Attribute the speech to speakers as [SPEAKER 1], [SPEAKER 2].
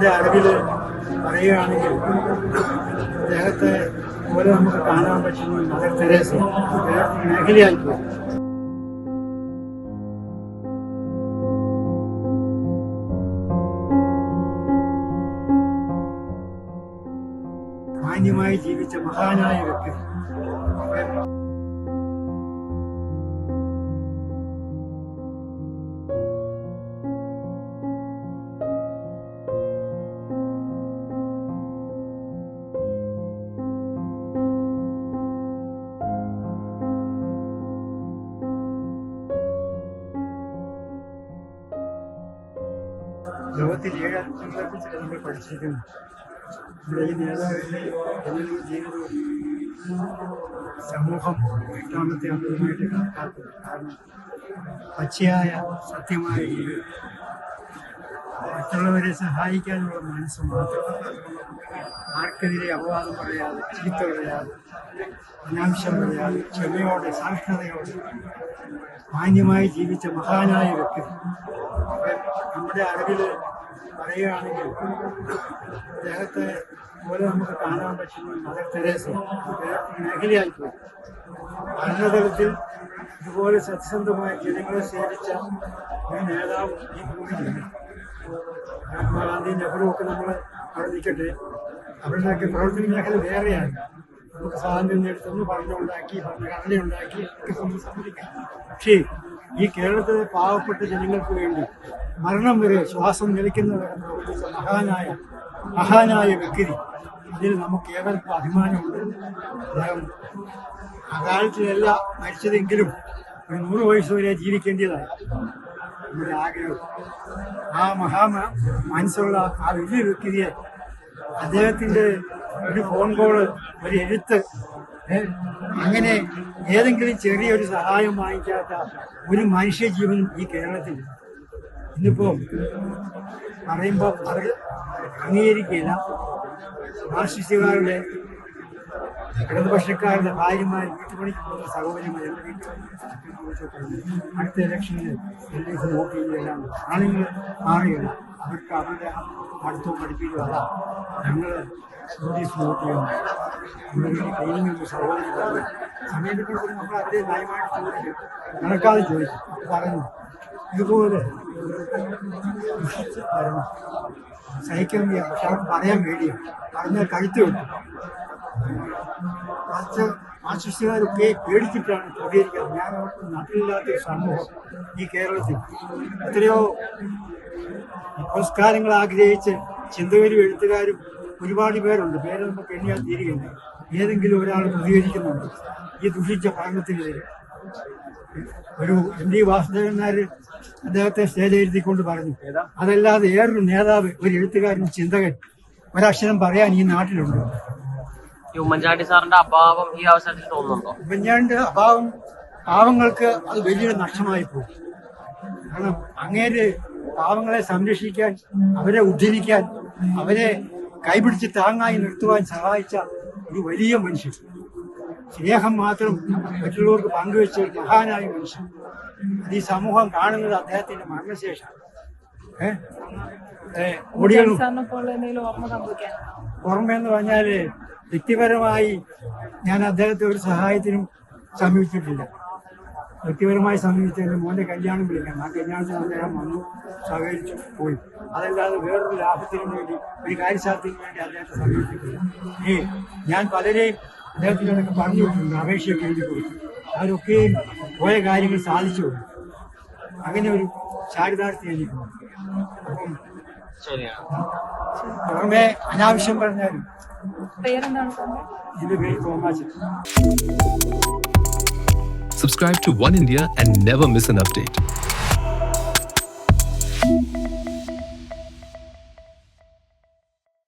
[SPEAKER 1] നമ്മുടെ അറിവിൽ പറയുകയാണെങ്കിൽ അദ്ദേഹത്തെ പോലെ നമുക്ക് കാണാൻ പറ്റുന്ന മദർ തെരേസ. മേഖലയായി പോയി മാന്യമായി ജീവിച്ച മഹാനായ വ്യക്തി. ലോകത്തിൽ ഏഴ് അത്ഭുതത്തെക്കുറിച്ച് നമ്മൾ പഠിച്ചിരിക്കുന്നു ഇവിടെ ഈ നേതാവിന്റെ ജനനവും ജീവിതവും സമൂഹം എട്ടാമത്തെ അംഗമായിട്ട് കണക്കാക്കുന്നു കാരണം പച്ചയായ സത്യമായ ജീവിതം മറ്റുള്ളവരെ സഹായിക്കാനുള്ള മനസ്സ് മാത്രം ആർക്കെതിരെ അപവാദം പറയാതെ ചീത്ത പറയാതെ അനാവശ്യം പറയാതെ ക്ഷമയോടെ സാക്ഷരതയോടെ മാന്യമായി ജീവിച്ച മഹാനായ വ്യക്തി. നമ്മുടെ അറിവിൽ പറയുകയാണെങ്കിൽ അദ്ദേഹത്തെ പോലെ നമുക്ക് കാണാൻ പറ്റുന്ന മദർ തെരേസ മേഖലയായി പോയി. ഭരണതലത്തിൽ ഇതുപോലെ സത്യസന്ധമായ ജനങ്ങളെ സേവിച്ച ഒരു നേതാവ് ഈ ഭൂമിയിലില്ല മഹാത്മാഗാന്ധി നെഹ്റു ഒക്കെ നമ്മൾ അവിടെ നിൽക്കട്ടെ അവരുടെയൊക്കെ പ്രവർത്തന മേഖല വേറെയാണ്. നമുക്ക് സ്വാതന്ത്ര്യം നേടുത്തെന്ന് ഭരണഘടന ഉണ്ടാക്കി ഒക്കെ സമ്മതിക്കാം. പക്ഷേ ഈ കേരളത്തിലെ പാവപ്പെട്ട ജനങ്ങൾക്ക് വേണ്ടി മരണം വരെ ശ്വാസം നിലയ്ക്കുന്നവരെ മഹാനായ മഹാനായ വ്യക്തി അതിൽ നമുക്ക് ഏവർക്കും അഭിമാനമുണ്ട്. അദ്ദേഹം അകാലത്തിലല്ല മരിച്ചതെങ്കിലും ഒരു നൂറ് വയസ്സ് വരെ ജീവിക്കേണ്ടതായി. നമ്മുടെ ആഗ്രഹം. ആ മഹാ മനസ്സുള്ള ആ വലിയ വ്യക്തിയെ അദ്ദേഹത്തിന്റെ ഒരു ഫോൺ കോൾ ഒരു എഴുത്ത് അങ്ങനെ ഏതെങ്കിലും ചെറിയൊരു സഹായം വാങ്ങിക്കാത്ത ഒരു മനുഷ്യജീവൻ ഈ കേരളത്തിൽ ഇന്നിപ്പോ പറയുമ്പോൾ അത് അംഗീകരിക്കില്ല മാർക്സിസ്റ്റുകാരുടെ ഇടതുപക്ഷക്കാരുടെ ഭാര്യമാർ വീട്ടുപണിക്ക് പോകുന്ന സഹോദരിമാർ എന്റെ വീട്ടിൽ അടുത്ത ഇലക്ഷനിൽ എൽ ഡി എഫ് വോട്ട് ചെയ്യുകയെല്ലാം ആളുകൾ മാറുകയാണ് അവർക്ക് അവരുടെ അടുത്തോ പഠിപ്പിക്കുക അല്ല ഞങ്ങൾ എൽ വോട്ട് ചെയ്യണം നമ്മുടെ ക്ലീനിങ് സഹോദരി പറഞ്ഞു സമയം കിട്ടുമ്പോൾ നമ്മൾ അവരെ നയമായിട്ട് ചോദിക്കും നടക്കാതെ ചോദിക്കും പറഞ്ഞു ഇതുപോലെ സഹിക്കാൻ പക്ഷെ അവർക്ക് പറയാൻ പേടിയാണ് പറഞ്ഞാൽ കഴുത്ത് കുറച്ച് ആശിസ്റ്റുകാരൊക്കെ പേടിച്ചിട്ടാണ് പ്രതികരിക്കുന്നത് ഞാൻ അവർക്ക് നാട്ടിലില്ലാത്ത സമൂഹം ഈ കേരളത്തിൽ. എത്രയോ പുരസ്കാരങ്ങൾ ആഗ്രഹിച്ച് ചിന്തകരും എഴുത്തുകാരും ഒരുപാട് പേരുണ്ട്. പേര് നമുക്ക് എണ്ണിയാൽ തീരുകയില്ല. ഏതെങ്കിലും ഒരാൾ പ്രതികരിക്കുന്നുണ്ട്. ഈ ദുഷിച്ച ഭരണത്തിനെതിരെ ഒരു എം ഡി വാസുദേവൻ നായർ അദ്ദേഹത്തെ സ്റ്റേജ് എഴുതിക്കൊണ്ട് പറഞ്ഞു അതല്ലാതെ ഏറൊരു നേതാവ് ഒരു എഴുത്തുകാരൻ ചിന്തകൻ. ഒരക്ഷരം പറയാൻ ഈ നാട്ടിലുണ്ട്.
[SPEAKER 2] ഈ ഉമ്മൻചാണ്ടി സാറിന്റെ അഭാവം ഈ അവസരത്തിൽ തോന്നുന്നുണ്ടോ?
[SPEAKER 1] കുഞ്ഞാണ്ട് അഭാവം പാവങ്ങൾക്ക് അത് വലിയൊരു നഷ്ടമായി പോകും. കാരണം അങ്ങേര് പാവങ്ങളെ സംരക്ഷിക്കാൻ അവരെ ഉദ്ധരിക്കാൻ അവരെ കൈപിടിച്ച് താങ്ങായി നിർത്തുവാൻ സഹായിച്ച ഒരു വലിയ മനുഷ്യൻ. സ്നേഹം മാത്രം മറ്റുള്ളവർക്ക് പങ്കുവെച്ച ഒരു മഹാനായ മനുഷ്യൻ. അത് ഈ സമൂഹം കാണുന്നത് അദ്ദേഹത്തിന്റെ മരണശേഷം ഏഹ്
[SPEAKER 3] എന്തെങ്കിലും ഓർമ്മ
[SPEAKER 1] പുറമേന്ന് പറഞ്ഞാൽ വ്യക്തിപരമായി ഞാൻ അദ്ദേഹത്തെ ഒരു സഹായത്തിനും സമീപിച്ചിട്ടില്ല. വ്യക്തിപരമായി സമീപിച്ചതിന് മോന്റെ കല്യാണം വിളിക്കണം ആ കല്യാണത്തിന് അദ്ദേഹം വന്നു സഹകരിച്ചു പോയി. അതല്ലാതെ വേറൊരു ലാഭത്തിനു വേണ്ടി ഒരു കാര്യസാധ്യത്തിന് വേണ്ടി അദ്ദേഹത്തെ സമീപിച്ചിട്ടില്ല. ഏ ഞാൻ പലരെയും അദ്ദേഹത്തിനോടൊക്കെ പറഞ്ഞു കൊടുത്തിട്ടുണ്ട് അപേക്ഷയൊക്കെ എഴുതി കൊടുത്തു. അവരൊക്കെയും പോയ കാര്യങ്ങൾ സാധിച്ചു. അങ്ങനെ ഒരു ചാരിതാർത്ഥ്യം എനിക്കുണ്ട് അപ്പം
[SPEAKER 2] ശരിയാണ്.
[SPEAKER 1] പുറമെ അനാവശ്യം പറഞ്ഞാലും ഇതിന്റെ പേര് Thomachan
[SPEAKER 4] Subscribe to One India and never miss an update.